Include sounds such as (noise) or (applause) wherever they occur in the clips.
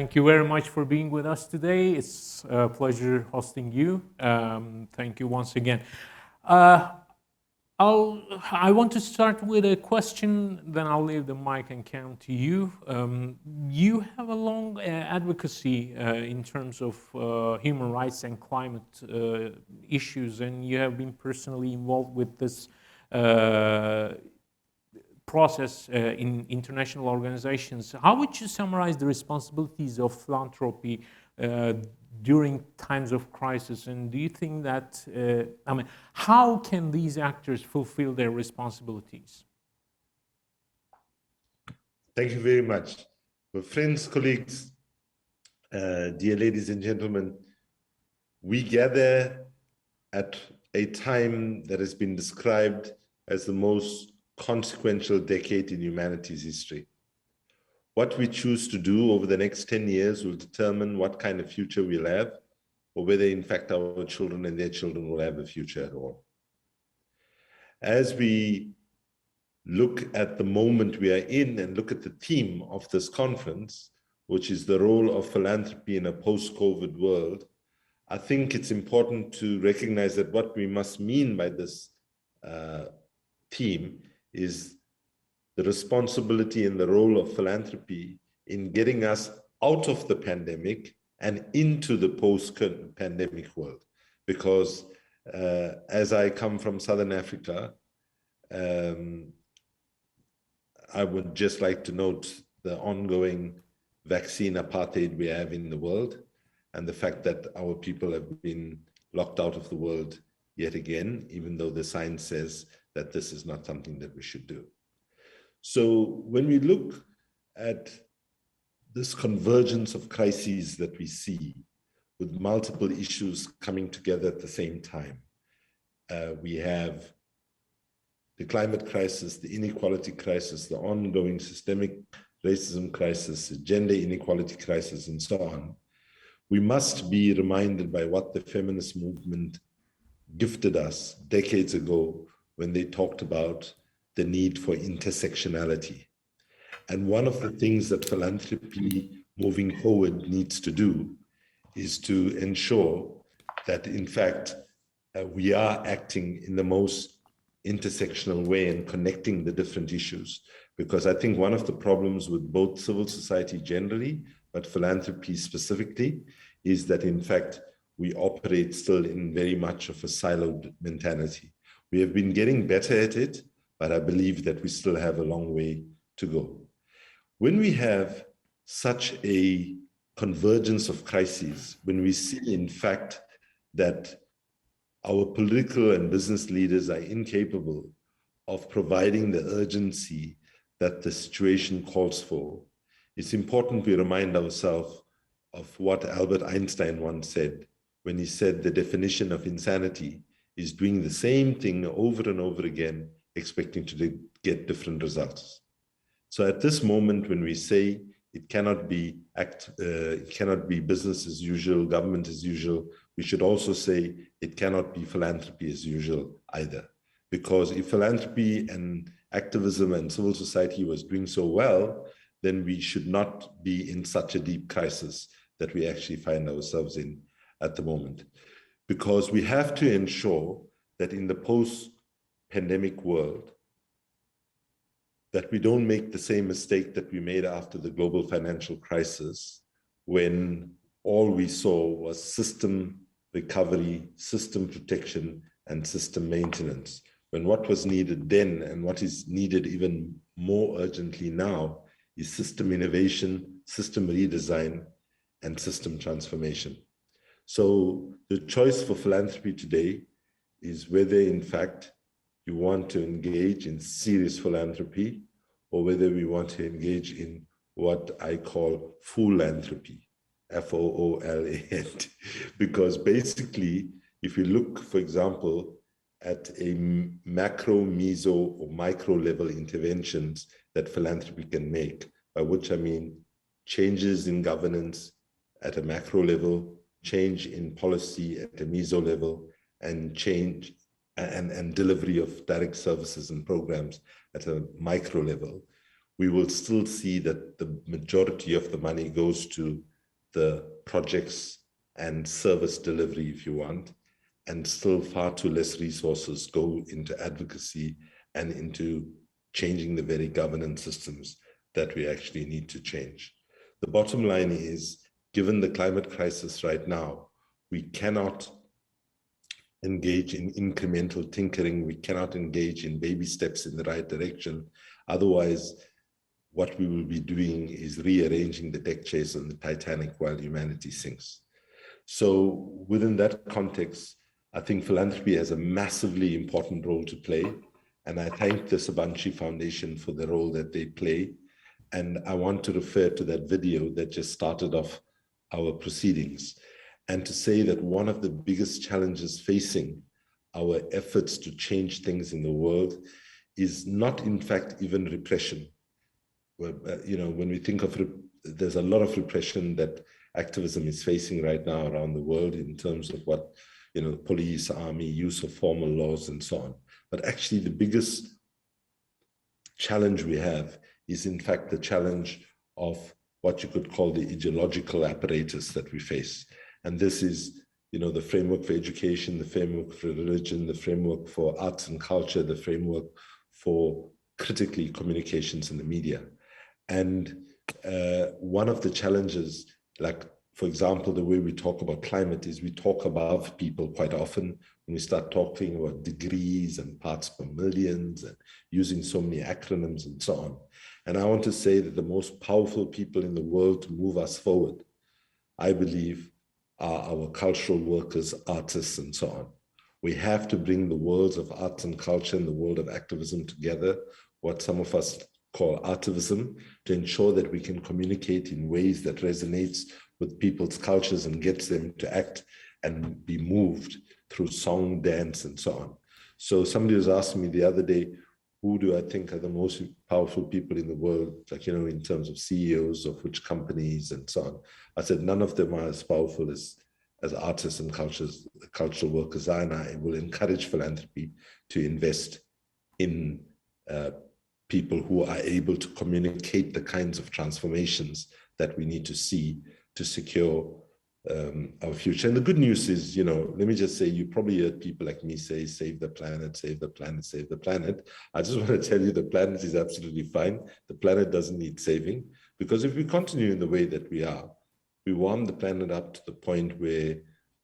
thank you very much for being with us today. It's a pleasure hosting you. Um, thank you once again. Uh, I'll, I want to start with a question, then I'll leave the mic and cam to you. Um, you have a long uh, advocacy uh, in terms of uh, human rights and climate uh, issues, and you have been personally involved with this uh, process uh, in international organizations. How would you summarize the responsibilities of philanthropy during times of crisis? And do you think that, uh, I mean, how can these actors fulfill their responsibilities? Thank you very much. Well, friends, colleagues, uh, dear ladies and gentlemen, we gather at a time that has been described as the most consequential decade in humanity's history. What we choose to do over the next 10 years will determine what kind of future we'll have, or whether in fact our children and their children will have a future at all. As we look at the moment we are in and look at the theme of this conference, which is the role of philanthropy in a post-COVID world, I think it's important to recognize that what we must mean by this uh, theme is the responsibility and the role of philanthropy in getting us out of the pandemic and into the post-pandemic world. Because uh, as I come from Southern Africa, um, I would just like to note the ongoing vaccine apartheid we have in the world and the fact that our people have been locked out of the world yet again, even though the science says that this is not something that we should do. So when we look at this convergence of crises that we see with multiple issues coming together at the same time, uh, we have the climate crisis, the inequality crisis, the ongoing systemic racism crisis, the gender inequality crisis, and so on. We must be reminded by what the feminist movement gifted us decades ago when they talked about the need for intersectionality. And one of the things that philanthropy moving forward needs to do is to ensure that, in fact, uh, we are acting in the most intersectional way and connecting the different issues. Because I think one of the problems with both civil society generally, but philanthropy specifically, is that, in fact, we operate still in very much of a siloed mentality. We have been getting better at it, but I believe that we still have a long way to go. When we have such a convergence of crises, when we see, in fact, that our political and business leaders are incapable of providing the urgency that the situation calls for, it's important we remind ourselves of what Albert Einstein once said when he said the definition of insanity is doing the same thing over and over again expecting to get different results. So at this moment, when we say it cannot be act, uh, it cannot be business as usual, government as usual, we should also say it cannot be philanthropy as usual either. Because if philanthropy and activism and civil society was doing so well, then we should not be in such a deep crisis that we actually find ourselves in at the moment. Because we have to ensure that in the post pandemic world that we don't make the same mistake that we made after the global financial crisis when all we saw was system recovery, system protection, and system maintenance. When what was needed then and what is needed even more urgently now is system innovation, system redesign, and system transformation. So the choice for philanthropy today is whether in fact you want to engage in serious philanthropy or whether we want to engage in what I call philanthropy, F-O-O-L-A-N, (laughs) because basically, if you look, for example, at a macro, meso, or micro level interventions that philanthropy can make, by which I mean changes in governance at a macro level, change in policy at a meso level, and change and, and delivery of direct services and programs at a micro level, we will still see that the majority of the money goes to the projects and service delivery, if you want, and still far too less resources go into advocacy and into changing the very governance systems that we actually need to change. The bottom line is, given the climate crisis right now, we cannot engage in incremental tinkering. We cannot engage in baby steps in the right direction. Otherwise, what we will be doing is rearranging the deck chairs on the Titanic while humanity sinks. So within that context, I think philanthropy has a massively important role to play. And I thank the Sabanchi Foundation for the role that they play. And I want to refer to that video that just started off our proceedings and to say that one of the biggest challenges facing our efforts to change things in the world is not, in fact, even repression. Well, uh, you know, when we think of, there's a lot of repression that activism is facing right now around the world in terms of what, you know, police, army, use of formal laws and so on. But actually the biggest challenge we have is in fact the challenge of what you could call the ideological apparatus that we face. And this is, you know, the framework for education, the framework for religion, the framework for arts and culture, the framework for critically communications in the media. And uh, one of the challenges, like, for example, the way we talk about climate is we talk above people quite often when we start talking about degrees and parts per millions and using so many acronyms and so on. And I want to say that the most powerful people in the world to move us forward, I believe, are our cultural workers, artists, and so on. We have to bring the worlds of arts and culture and the world of activism together, what some of us call artivism, to ensure that we can communicate in ways that resonates with people's cultures and gets them to act and be moved through song, dance, and so on. So somebody was asking me the other day, who do I think are the most powerful people in the world, like, you know, in terms of CEOs of which companies and so on. I said, none of them are as powerful as, as artists and cultures, cultural workers are, and I will encourage philanthropy to invest in uh, people who are able to communicate the kinds of transformations that we need to see to secure um, our future. And the good news is, you know, let me just say, you probably heard people like me say, save the planet, save the planet, save the planet. I just (laughs) want to tell you the planet is absolutely fine. The planet doesn't need saving because if we continue in the way that we are, we warm the planet up to the point where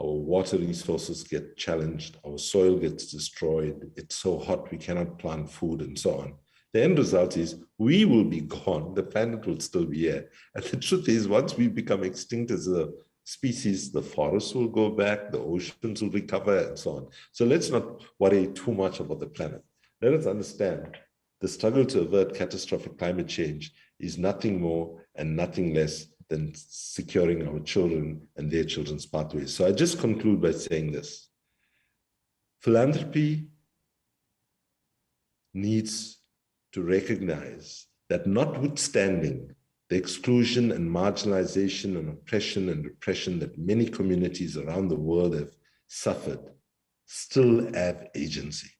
our water resources get challenged, our soil gets destroyed, it's so hot we cannot plant food and so on. The end result is we will be gone, the planet will still be here. And the truth is, once we become extinct as a species, the forests will go back, the oceans will recover, and so on. So let's not worry too much about the planet. Let us understand the struggle to avert catastrophic climate change is nothing more and nothing less than securing our children and their children's pathways. So I just conclude by saying this. Philanthropy needs to recognize that notwithstanding the exclusion and marginalization and oppression and repression that many communities around the world have suffered still have agency.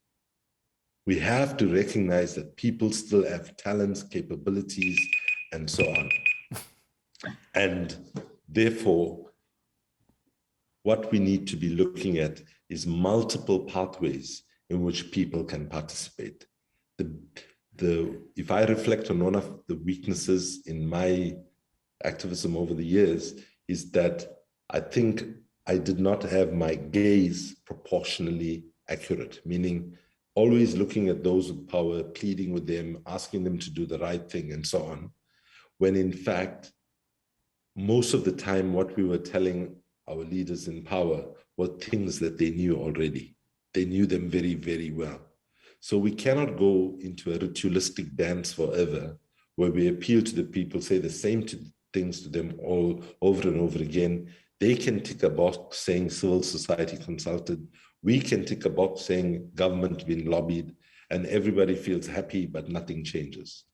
We have to recognize that people still have talents, capabilities, and so on. And therefore, what we need to be looking at is multiple pathways in which people can participate. The, the if I reflect on one of the weaknesses in my activism over the years is that I think I did not have my gaze proportionally accurate, meaning always looking at those with power, pleading with them, asking them to do the right thing, and so on. When in fact, most of the time, what we were telling our leaders in power were things that they knew already. They knew them very, very well. So we cannot go into a ritualistic dance forever where we appeal to the people, say the same to, things to them all over and over again. They can tick a box saying civil society consulted. We can tick a box saying government been lobbied and everybody feels happy, but nothing changes.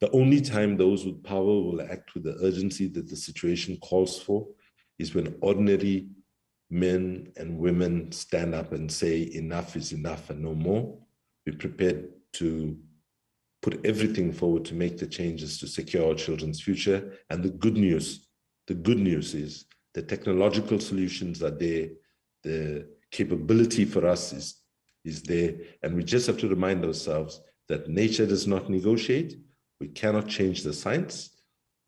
The only time those with power will act with the urgency that the situation calls for is when ordinary men and women stand up and say enough is enough and no more be prepared to put everything forward to make the changes to secure our children's future. And the good news, The good news is the technological solutions are there, the capability for us is, is there, and we just have to remind ourselves that nature does not negotiate. We cannot change the science.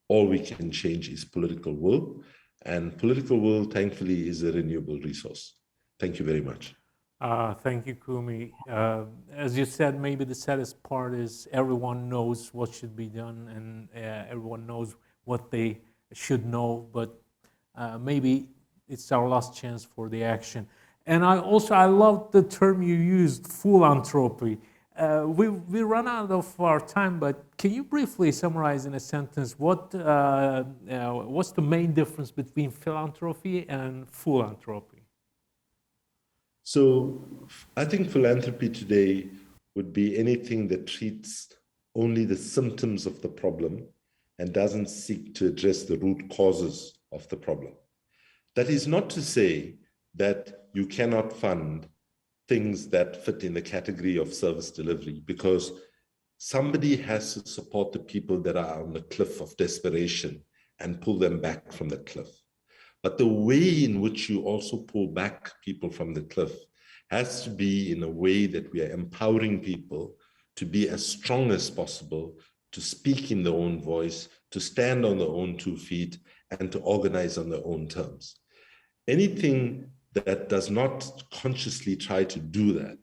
All we can change is political will, and political will, thankfully, is a renewable resource. Thank you very much. Uh, thank you, Kumi. Uh, as you said, maybe the saddest part is everyone knows what should be done and uh, everyone knows what they should know, but uh, maybe it's our last chance for the action. And I also I love the term you used, philanthropy. Uh, we we run out of our time, but can you briefly summarize in a sentence what uh, what's the main difference between philanthropy and full philanthropy? So I think philanthropy today would be anything that treats only the symptoms of the problem and doesn't seek to address the root causes of the problem. That is not to say that you cannot fund things that fit in the category of service delivery because somebody has to support the people that are on the cliff of desperation and pull them back from the cliff. But the way in which you also pull back people from the cliff has to be in a way that we are empowering people to be as strong as possible, to speak in their own voice, to stand on their own two feet, and to organize on their own terms. Anything that does not consciously try to do that,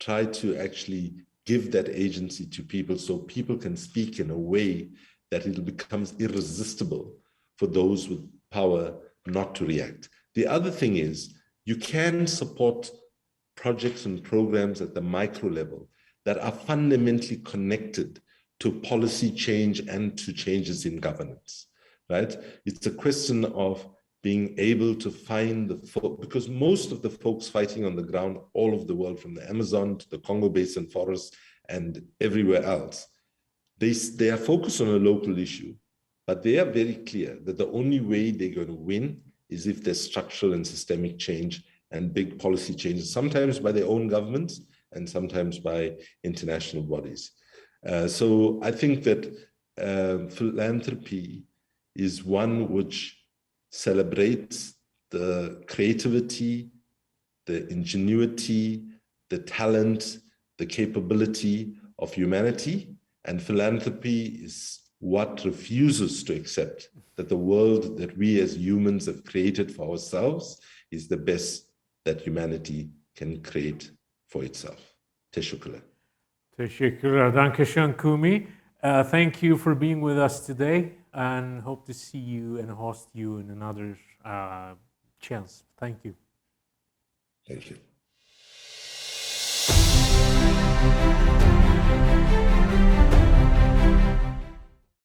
try to actually give that agency to people so people can speak in a way that it becomes irresistible for those with power not to react. The other thing is you can support projects and programs at the micro level that are fundamentally connected to policy change and to changes in governance, right? It's a question of being able to find the because most of the folks fighting on the ground all over the world, from the Amazon to the Congo Basin forest and everywhere else, they, they are focused on a local issue, but they are very clear that the only way they're going to win is if there's structural and systemic change and big policy changes, sometimes by their own governments and sometimes by international bodies. Uh, so I think that uh, philanthropy is one which celebrates the creativity, the ingenuity, the talent, the capability of humanity. And philanthropy is what refuses to accept that the world that we as humans have created for ourselves is the best that humanity can create for itself. Teşekkürler. Teşekkürler. Dankeschön, Kumi. Uh, thank you for being with us today and hope to see you and host you in another uh, chance. Thank you. Thank you.